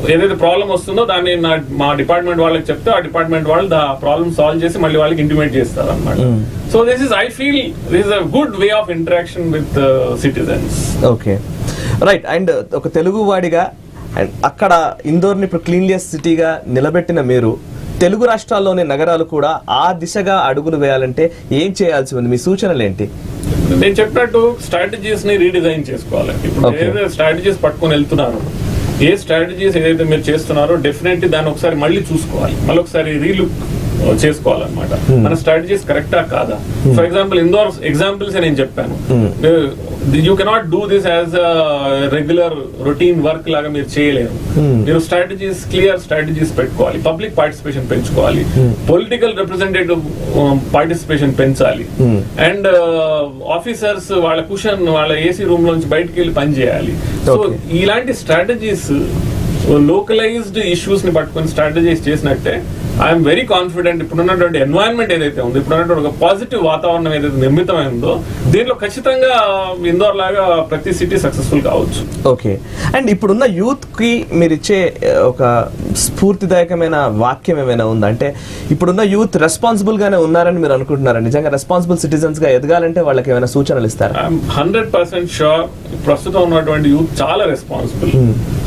ఏదైతే ప్రాబ్లం వస్తుందో దాన్ని నా మా డిపార్ట్మెంట్ వాళ్ళకి చెప్తే ఆ డిపార్ట్మెంట్ వాళ్ళు ఆ ప్రాబ్లమ్ సాల్వ్ చేసి మళ్ళీ వాళ్ళకి ఇంటిమేట్ చేస్తారు అనమాట so this is I feel this is a good way of interaction with citizens okay right and ఒక తెలుగు వాడిగా అండ్ అక్కడ ఇందోర్ని ఇప్పుడు క్లీన్లియస్ సిటీగా నిలబెట్టిన మీరు తెలుగు రాష్ట్రాల్లోని నగరాలు కూడా ఆ దిశగా అడుగులు వేయాలంటే ఏం చేయాల్సి ఉంది? మీ సూచనలు ఏంటి? నేను చెప్పినట్టు స్ట్రాటజీస్ని రీడిజైన్ చేసుకోవాలి. ఇప్పుడు స్ట్రాటజీస్ పట్టుకొని వెళ్తున్నారు ఏ స్ట్రాటజీస్ ఏదైతే మీరు చేస్తున్నారో డెఫినెట్లీ దాన్ని ఒకసారి మళ్ళీ చూసుకోవాలి. మళ్ళీ ఒకసారి రీలుక్ చేసుకోవాలన్నమాట. మన స్ట్రాటజీస్ కరెక్టా కాదా? ఫర్ ఎగ్జాంపుల్ ఇందోర్ ఎగ్జాంపుల్స్ నేను చెప్పాను. You cannot do this as regular routine work లాగా మీరు చేయలేరు. మీరు స్ట్రాటజీస్ క్లియర్ స్ట్రాటజీస్ పెట్టుకోవాలి. పబ్లిక్ పార్టిసిపేషన్ పెంచుకోవాలి. పొలిటికల్ రిప్రజెంటేటివ్ పార్టిసిపేషన్ పెంచాలి. అండ్ ఆఫీసర్స్ వాళ్ళ కుషన్ వాళ్ళ ఏసీ రూమ్ నుంచి బయటకు వెళ్ళి పని చేయాలి. సో. ఇలాంటి స్ట్రాటజీస్ లోకలైజ్డ్ ఇష్యూస్ని పట్టుకొని స్ట్రాటజైజ్ చేసినట్టే ఐఎమ్ వెరీ కాన్ఫిడెంట్. ఇప్పుడున్నటువంటి ఎన్వైరన్మెంట్ ఏదైతే ఉందో ఇప్పుడున్నటువంటి ఒక పాజిటివ్ వాతావరణం ఏదైతే నిర్మితమైందో దీంట్లో ఖచ్చితంగా ఇందోర్ లాగా ప్రతి సిటీ సక్సెస్ఫుల్ కావచ్చు. ఓకే. అండ్ ఇప్పుడున్న యూత్కి మీరు ఇచ్చే ఒక స్ఫూర్తిదాయకమైన వాక్యం ఏమైనా ఉందా? అంటే ఇప్పుడున్న యూత్ రెస్పాన్సిబుల్ గానే ఉన్నారని మీరు అనుకుంటున్నారా? నిజంగా రెస్పాన్సిబుల్ సిటిజన్స్గా ఎదగాలంటే వాళ్ళకి ఏమైనా సూచనలు ఇస్తారా? హండ్రెడ్ పర్సెంట్ షూర్ ప్రస్తుతం ఉన్నటువంటి యూత్ చాలా రెస్పాన్సిబుల్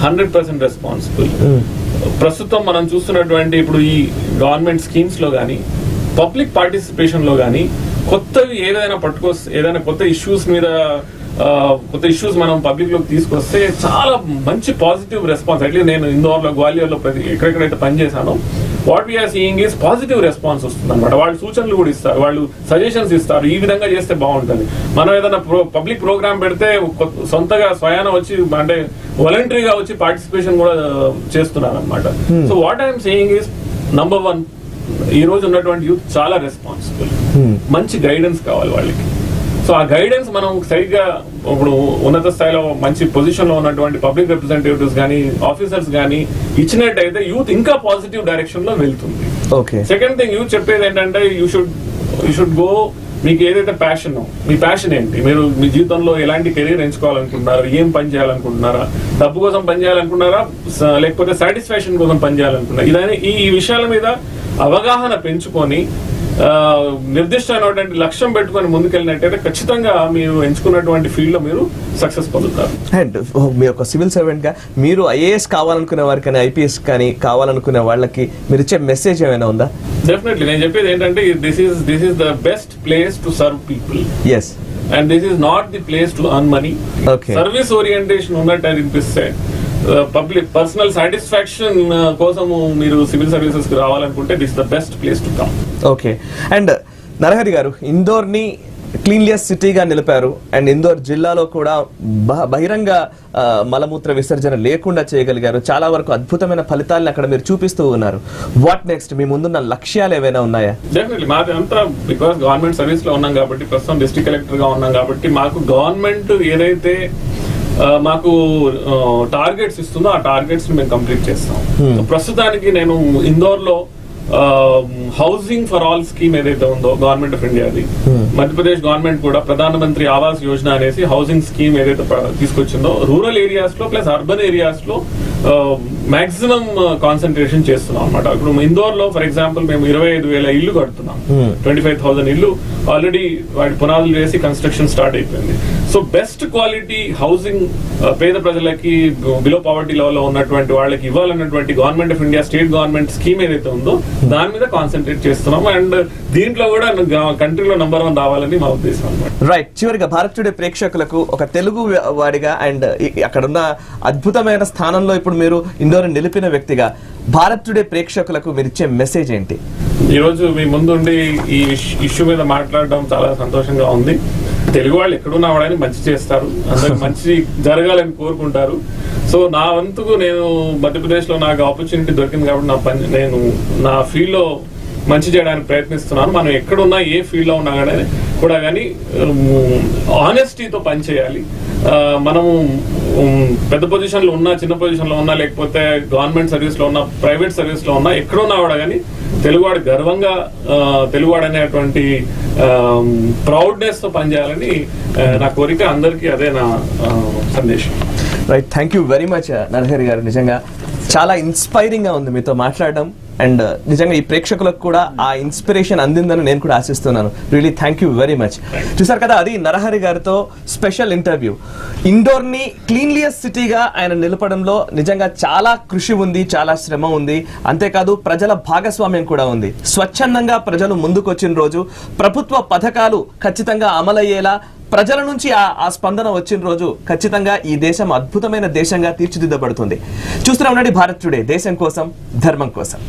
హండ్రెడ్ పర్సెంట్ రెస్పాన్సిబుల్ ప్రస్తుతం మనం చూస్తున్నటువంటి ఇప్పుడు ఈ గవర్నమెంట్ స్కీమ్స్లో కానీ పబ్లిక్ పార్టిసిపేషన్లో కానీ కొత్తవి ఏదైనా పట్టుకో ఏదైనా కొత్త ఇష్యూస్ మీద కొత్త ఇష్యూస్ మనం పబ్లిక్లోకి తీసుకొస్తే చాలా మంచి పాజిటివ్ రెస్పాన్స్ అట్లీస్ట్ నేను ఇందోర్లో గ్వాలియర్లో ప్రతి ఎక్కడెక్కడైతే పనిచేశానో what we're seeing is positive response వస్తుంది అనమాట వాళ్ళు సూచనలు కూడా ఇస్తారు వాళ్ళు సజెషన్స్ ఇస్తారు ఈ విధంగా చేస్తే బాగుంటుంది. మనం ఏదైనా పబ్లిక్ ప్రోగ్రామ్ పెడితే సొంతగా స్వయాన వచ్చి అంటే వాలంటరీగా వచ్చి పార్టిసిపేషన్ కూడా చేస్తున్నారు అనమాట so what I'm saying is number one ఈ రోజు ఉన్నటువంటి యూత్ చాలా రెస్పాన్సిబుల్ మంచి గైడెన్స్ కావాలి వాళ్ళకి. సో ఆ గైడెన్స్ మనం సరిగ్గా ఇప్పుడు ఉన్నత స్థాయిలో మంచి పొజిషన్లో ఉన్నటువంటి పబ్లిక్ రిప్రజెంటేటివ్స్ కానీ ఆఫీసర్స్ కానీ ఇచ్చినట్టయితే యూత్ ఇంకా పాజిటివ్ డైరెక్షన్లో వెళ్తుంది. ఓకే సెకండ్ థింగ్ యూత్ చెప్పేది ఏంటంటే you should you should go మీకు ఏదైతే ప్యాషన్ మీ ప్యాషన్ ఏంటి? మీరు మీ జీవితంలో ఎలాంటి కెరీర్ ఎంచుకోవాలనుకుంటున్నారు? ఏం పని చేయాలనుకుంటున్నారా? డబ్బు కోసం పని చేయాలనుకుంటున్నారా? లేకపోతే సాటిస్ఫాక్షన్ కోసం పని చేయాలనుకుంటున్నారా? ఇదని ఈ విషయాల మీద అవగాహన పెంచుకొని నిర్దిష్టమైనటువంటి లక్ష్యం పెట్టుకొని ముందుకెళ్ళినట్టయితే ఖచ్చితంగా మీరు ఎంచుకున్నటువంటి ఫీల్డ్లో మీరు సక్సెస్ పొందుతారు. అండ్ మీరు ఒక సివిల్ సర్వెంట్గా మీరు ఐఏఎస్ కావాలనుకునే వారికి కానీ ఐపీఎస్ కానీ కావాలనుకునే వాళ్ళకి మీరు ఇచ్చే మెసేజ్ ఏమైనా ఉందా? డెఫినెట్లీ నేను చెప్పేది ఏంటంటే this is this is the best place to serve people yes and this is not the place to earn money. Service orientation ఉన్నట్టు అనిపిస్తే పబ్లిక్ పర్సనల్ సాటిస్ఫాక్షన్ కోసము మీరు సివిల్ సర్వీసెస్కి రావాలనుకుంటే this the best place to come okay and Narahari గారు ఇందోర్ని క్లీన్లియస్ సిటీగా నిలిపారు. And Indore జిల్లాలో కూడా బహ- బహిరంగ ఆ, మలమూత్ర విసర్జన లేకుండా చేయగలిగారు. చాలా వరకు అద్భుతమైన ఫలితాలను అక్కడ మీరు చూపిస్తూ ఉన్నారు. వాట్ నెక్స్ట్ మీ ముందున్న లక్ష్యాలు ఏవైనా ఉన్నాయా? డెఫినెట్లీ మాది అంతా బికాస్ గవర్నమెంట్ సర్వీస్లో ఉన్నాం కాబట్టి ప్రస్తుతం డిస్ట్రిక్ట్ కలెక్టర్గా ఉన్నాం కాబట్టి మాకు గవర్నమెంట్ ఏదైతే మాకు టార్గెట్స్ ఇస్తుందో ఆ టార్గెట్స్ మేము కంప్లీట్ చేస్తాం Hmm. ప్రస్తుతానికి నేను ఇందోర్లో హౌసింగ్ ఫర్ ఆల్ స్కీమ్ ఏదైతే ఉందో గవర్నమెంట్ ఆఫ్ ఇండియాది. మధ్యప్రదేశ్ గవర్నమెంట్ కూడా ప్రధానమంత్రి ఆవాస్ యోజన అనేసి హౌసింగ్ స్కీమ్ ఏదైతే తీసుకొచ్చిందో రూరల్ ఏరియాస్లో ప్లస్ అర్బన్ ఏరియాస్లో మాక్సిమం కాన్సన్ట్రేషన్ చేస్తున్నాం అనమాట ఇప్పుడు ఇందోర్లో ఫర్ ఎగ్జాంపుల్ మేము ఇరవై ఐదు వేల ఇల్లు కడుతున్నాం. ట్వంటీ ఫైవ్ థౌసండ్ ఇల్లు. ఆల్రెడీ వాటి పునాదులు వేసి కన్స్ట్రక్షన్ స్టార్ట్ అయిపోయింది. సో బెస్ట్ క్వాలిటీ హౌసింగ్ పేద ప్రజలకి బిలో పావర్టీ లెవెల్లో ఉన్నటువంటి వాళ్ళకి ఇవ్వాలన్నటువంటి government of India state government scheme ఏదైతే ఉందో దాని మీద కాన్సన్ట్రేట్ చేస్తున్నాం. అండ్ దీంట్లో కూడా కంట్రీలో నంబర్ వన్ రావాలని మా ఉద్దేశం అనమాట రైట్ చివరిగా భారత్ టుడే ప్రేక్షకులకు ఒక తెలుగు వాడిగా అండ్ అక్కడున్న అద్భుతమైన స్థానంలో ఇప్పుడు మీరు ఇందోర్ నిలిపిన వ్యక్తిగా భారత్ టుడే ప్రేక్షకులకు మీరు ఇచ్చే మెసేజ్ ఏంటి? ఈ రోజు మీ ముందుండి ఈ ఇష్యూ మీద మాట్లాడడం చాలా సంతోషంగా ఉంది. తెలుగు వాళ్ళు ఎక్కడున్నా వాడని మంచి చేస్తారు. అందరికి మంచి జరగాలని కోరుకుంటారు. సో నా వంతుకు నేను మధ్యప్రదేశ్లో నాకు ఆపర్చునిటీ దొరికింది కాబట్టి నా పని నేను నా ఫీల్డ్లో మంచి చేయడానికి ప్రయత్నిస్తున్నాను. మనం ఎక్కడున్నా ఏ ఫీల్డ్లో ఉన్నా కానీ కూడా కానీ ఆనెస్టీతో పనిచేయాలి మనము పెద్ద పొజిషన్లో ఉన్నా చిన్న పొజిషన్లో ఉన్నా లేకపోతే గవర్నమెంట్ సర్వీస్లో ఉన్నా ప్రైవేట్ సర్వీస్లో ఉన్నా ఎక్కడున్నా కూడా కానీ తెలుగువాడు గర్వంగా ఆ, తెలుగువాడు అనేటువంటి ప్రౌడ్నెస్తో పనిచేయాలని నా కోరిక అందరికీ అదే నా సందేశం. Right thank you very much Narahari గారు. నిజంగా చాలా ఇన్స్పైరింగ్గా ఉంది మీతో మాట్లాడడం. అండ్ uh, నిజంగా ఈ ప్రేక్షకులకు కూడా ఆ ఇన్స్పిరేషన్ అందిందని నేను కూడా ఆశిస్తున్నాను. Really thank you very much చూసారు కదా అది నరహరి గారితో స్పెషల్ ఇంటర్వ్యూ ఇండోర్ని క్లీన్లియస్ సిటీగా ఆయన నిలపడంలో నిజంగా చాలా కృషి ఉంది చాలా శ్రమ ఉంది. అంతేకాదు ప్రజల భాగస్వామ్యం కూడా ఉంది. స్వచ్ఛందంగా ప్రజలు ముందుకొచ్చిన రోజు ప్రభుత్వ పథకాలు ఖచ్చితంగా అమలయ్యేలా ప్రజల నుంచి ఆ స్పందన వచ్చిన రోజు ఖచ్చితంగా ఈ దేశం అద్భుతమైన దేశంగా తీర్చిదిద్దబడుతుంది. చూస్తూనే ఉండండి భారత్ టుడే. దేశం కోసం ధర్మం కోసం.